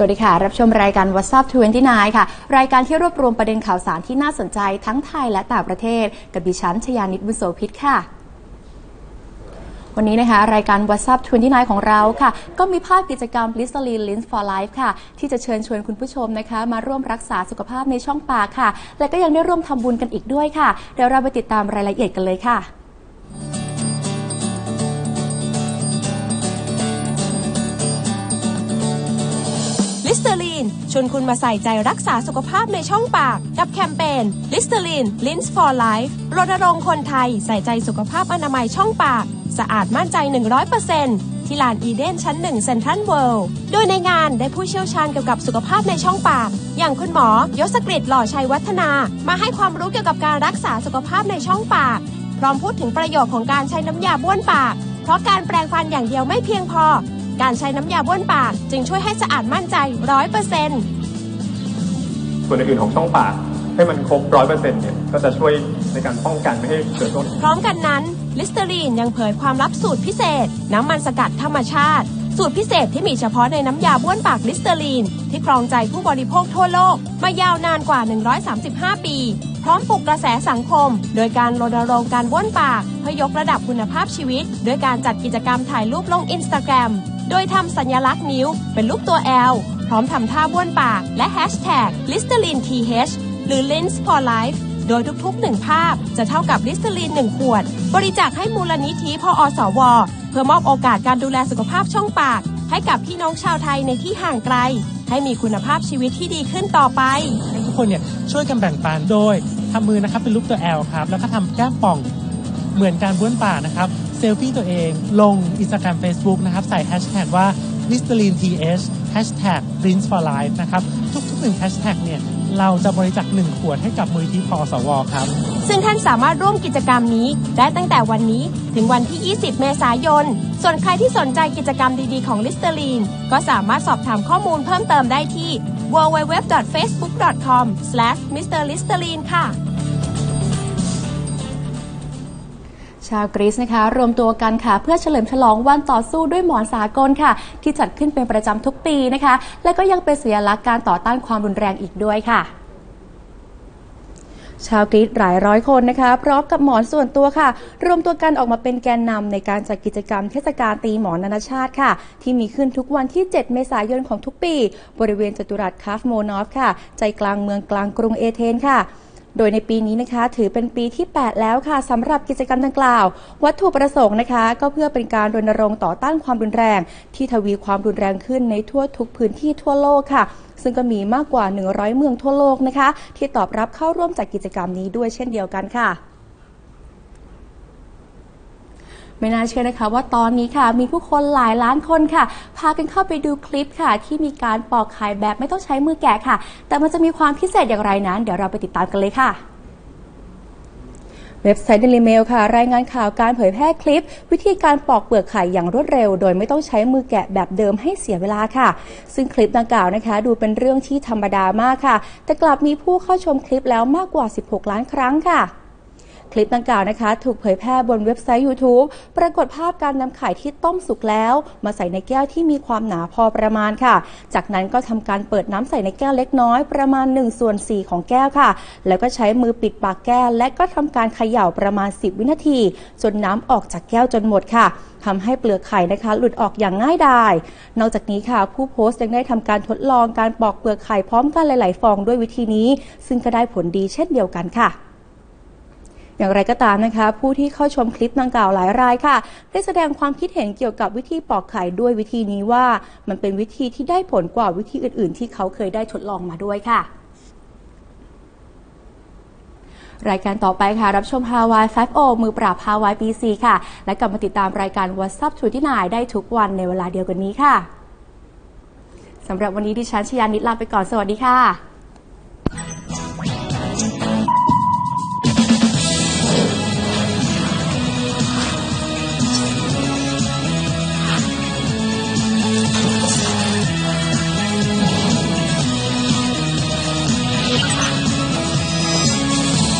สวัสดีค่ะ รับชมรายการ WhatsApp 29 ค่ะ รายการที่รวบรวมประเด็นข่าวสารที่น่าสนใจทั้งไทยและต่างประเทศ กับดิฉันชยานิตบุญโสพิษค่ะ วันนี้นะคะ รายการ WhatsApp 29 ของเราค่ะ ก็มีภาพกิจกรรม l i s t e r i n Lens for Life ค่ะ ที่จะเชิญชวนคุณผู้ชมนะคะ มาร่วมรักษาสุขภาพในช่องปากค่ะ และก็ยังได้ร่วมทำบุญกันอีกด้วยค่ะ เดี๋ยวเราไปติดตามรายละเอียดกันเลยค่ะ ลิสเตอรีนชวนคุณมาใส่ใจรักษาสุขภาพในช่องปาก กับแคมเปญลิสเตอรีน Lins for Life รณรงค์คนไทยใส่ใจสุขภาพอนามัยช่องปาก สะอาดมั่นใจ 100%ที่ลานอีเดนชั้น 1 เซ็นทรัลเวิลด์โดยในงานได้ผู้เชี่ยวชาญเกี่ยวกับสุขภาพในช่องปาก อย่างคุณหมอยศกฤตหล่อชัยวัฒนา มาให้ความรู้เกี่ยวกับการรักษาสุขภาพในช่องปาก พร้อมพูดถึงประโยชน์ของการใช้น้ำยาบ้วนปาก เพราะการแปรงฟันอย่างเดียวไม่เพียงพอ การใช้น้ำยาบ้วนปากจึงช่วยให้สะอาดมั่นใจร้อยเปอร์เซ็นต์ส่วนอื่นๆของช่องปากให้มันครบร้อยเปอร์เซ็นต์เนี่ยก็จะช่วยในการป้องกันไม่ให้เกิดโรคพร้อมกันนั้นลิสเตอรีนยังเผยความลับสูตรพิเศษ น้ำมันสกัดธรรมชาติ สูตรพิเศษที่มีเฉพาะในน้ำยาบ้วนปากลิสเตอรีน ที่ครองใจผู้บริโภคทั่วโลก มายาวนานกว่า 135 ปี พร้อมปลุกกระแสสังคม โดยการรณรงค์การบ้วนปากเพื่อยกระดับคุณภาพชีวิต ด้วยการจัดกิจกรรมถ่ายรูปลงอินสตาแกรม โดยทำสัญลักษณ์นิ้วเป็นรูปตัว L พร้อมทำท่าบ้วนปากและแฮชแท็ก Listerine TH หรือ Lens for Life โดยทุกๆหนึ่งภาพจะเท่ากับลิสเตอรีน 1 ขวด บริจาคให้มูลนิธิพออสว เพื่อมอบโอกาสการดูแลสุขภาพช่องปาก ให้กับพี่น้องชาวไทยในที่ห่างไกล ให้มีคุณภาพชีวิตที่ดีขึ้นต่อไป ให้ทุกคนเนี่ยช่วยกันแบ่งปันโดยทำมือนะครับเป็นรูปตัว L ครับ แล้วก็ทำแก้มป่องเหมือนการบ้วนปากนะครับ เซลฟี่ตัวเองลง Instagram Facebook นะครับ ใส่แฮชแท็กว่า Listerine TH Hashtag Rinse for Life นะครับ ทุกๆหนึ่งแฮชแท็กเนี่ย เราจะบริจาคหนึ่งขวดให้กับมูลที่พอสวครับ ซึ่งท่านสามารถร่วมกิจกรรมนี้ ได้ตั้งแต่วันนี้ถึงวันที่ 20 เมษายน ส่วนใครที่สนใจกิจกรรมดีๆของลิสเตอรีนก็สามารถสอบถามข้อมูลเพิ่มเติมได้ที่ www.facebook.com/mrlisterine ค่ะ ชาวกรีซนะคะ รวมตัวกันค่ะ เพื่อเฉลิมฉลองวันต่อสู้ด้วยหมอนสากลค่ะ ที่จัดขึ้นเป็นประจำทุกปีนะคะ และก็ยังเป็นสัญลักษณ์การต่อต้านความรุนแรงอีกด้วยค่ะชาวกรีซหลายร้อยคนนะคะ พร้อมกับหมอนส่วนตัวค่ะ รวมตัวกันออกมาเป็นแกนนำในการจัดกิจกรรมเทศกาลตีหมอนนานาชาติค่ะ ที่มีขึ้นทุกวันที่ 7 เมษายนของทุกปี บริเวณจตุรัสคาฟโมนอฟค่ะ ใจกลางเมืองกลางกรุงเอเธนค่ะ โดยในปีนี้นะคะ ถือเป็นปีที่ 8 แล้วค่ะสำหรับกิจกรรมดังกล่าว วัตถุประสงค์นะคะ ก็เพื่อเป็นการรณรงค์ต่อต้านความรุนแรง ที่ทวีความรุนแรงขึ้นในทั่วทุกพื้นที่ทั่วโลกค่ะ ซึ่งก็มีมากกว่า 100 เมืองทั่วโลกนะคะ ที่ตอบรับเข้าร่วมจัดกิจกรรมนี้ด้วยเช่นเดียวกันค่ะ ไม่น่าเชื่อนะคะว่าตอนนี้ค่ะ มีผู้คนหลายล้านคนค่ะ พากันเข้าไปดูคลิปค่ะ ที่มีการปอกไข่แบบไม่ต้องใช้มือแกะค่ะ แต่มันจะมีความพิเศษอย่างไรนั้น เดี๋ยวเราไปติดตามกันเลยค่ะเว็บไซต์ Daily Mail ค่ะ รายงานข่าวการเผยแพร่คลิป วิธีการปอกเปลือกไข่อย่างรวดเร็ว โดยไม่ต้องใช้มือแกะแบบเดิมให้เสียเวลาค่ะ ซึ่งคลิปดังกล่าวนะคะ ดูเป็นเรื่องที่ธรรมดามากค่ะ แต่กลับมีผู้เข้าชมคลิปแล้วมากกว่า 16 ล้านครั้งค่ะ คลิปดังกล่าวนะคะ ถูกเผยแพร่บนเว็บไซต์ YouTube ปรากฏภาพการนำไข่ที่ต้มสุกแล้ว มาใส่ในแก้วที่มีความหนาพอประมาณค่ะ จากนั้นก็ทำการเปิดน้ำใส่ในแก้วเล็กน้อยประมาณ1ส่วน4ของแก้วค่ะ แล้วก็ใช้มือปิดปากแก้ว และก็ทำการเขย่าประมาณ 10 วินาที จนน้ำออกจากแก้วจนหมดค่ะทำให้เปลือกไข่นะคะ หลุดออกอย่างง่ายดาย นอกจากนี้ค่ะ ผู้โพสต์ยังได้ทำการทดลองการปอกเปลือกไข่พร้อมกันหลาย ๆ ฟองด้วยวิธีนี้ ซึ่งก็ได้ผลดีเช่นเดียวกันค่ะ อย่างไรก็ตามนะคะ ผู้ที่เข้าชมคลิปดังกล่าวหลายรายค่ะ ได้แสดงความคิดเห็นเกี่ยวกับวิธีปอกไข่ด้วยวิธีนี้ว่า มันเป็นวิธีที่ได้ผลกว่าวิธีอื่น ๆ ที่เขาเคยได้ทดลองมาด้วยค่ะรายการต่อไปค่ะ รับชม Hawaii 5มือปราบ Hawaii BC ค่ะ และกลับมาติดตามรายการ WhatsApp ทูที่นายได้ทุกวันในเวลาเดียวกันนี้ค่ะ สำหรับวันนี้ดิฉันชยานิดลาไปก่อน สวัสดีค่ะ